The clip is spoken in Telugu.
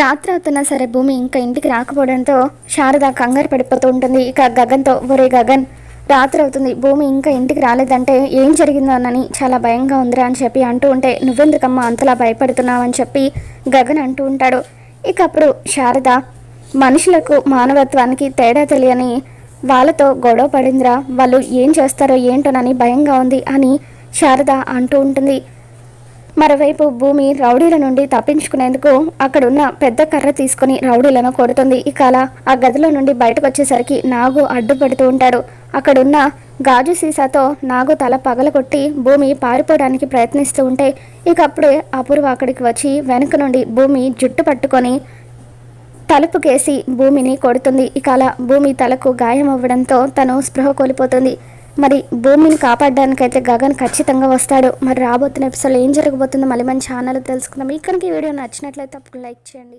రాత్రి అవుతున్నా సరే భూమి ఇంకా ఇంటికి రాకపోవడంతో శారద కంగారు పడిపోతూ ఉంటుంది. ఇక గగన్తో ఒరే గగన్ రాత్రి అవుతుంది. భూమి ఇంకా ఇంటికి రాలేదంటే ఏం జరిగిందోనని చాలా భయంగా ఉందిరా అని చెప్పి అంటూ ఉంటే నువ్వెందుకమ్మా అంతలా భయపడుతున్నావు అని చెప్పి గగన్ అంటూ ఉంటాడు. ఇక అప్పుడు శారద మనుషులకు మానవత్వానికి తేడా తెలియని వాళ్ళతో గొడవ పడిందిరా. వాళ్ళు ఏం చేస్తారో ఏంటోనని భయంగా ఉంది అని శారద అంటూ ఉంటుంది. మరోవైపు భూమి రౌడీల నుండి తప్పించుకునేందుకు అక్కడున్న పెద్ద కర్ర తీసుకుని రౌడీలను కొడుతుంది. ఇక అలా ఆ గదిలో నుండి బయటకు వచ్చేసరికి నాగు అడ్డుపడుతూ ఉంటాడు. అక్కడున్న గాజు సీసాతో నాగు తల పగలగొట్టి భూమి పారిపోవడానికి ప్రయత్నిస్తూ ఉంటే ఇక అప్పుడే అపూర్వ అక్కడికి వచ్చి వెనుక నుండి భూమి జుట్టు పట్టుకొని తలుపుకేసి భూమిని కొడుతుంది. ఇక అలా భూమి తలకు గాయం అవ్వడంతో తను స్పృహ కోల్పోతుంది. మరి భూమిని కాపాడడానికైతే గగన్ ఖచ్చితంగా వస్తాడు. మరి రాబోతున్న ఎపిసోడ్ ఏం జరగబోతుందో మళ్ళీ మన ఛానల్ తెలుసుకుందాం. ఇక్కడికి ఈ వీడియో నచ్చినట్లయితే అప్పుడు లైక్ చేయండి.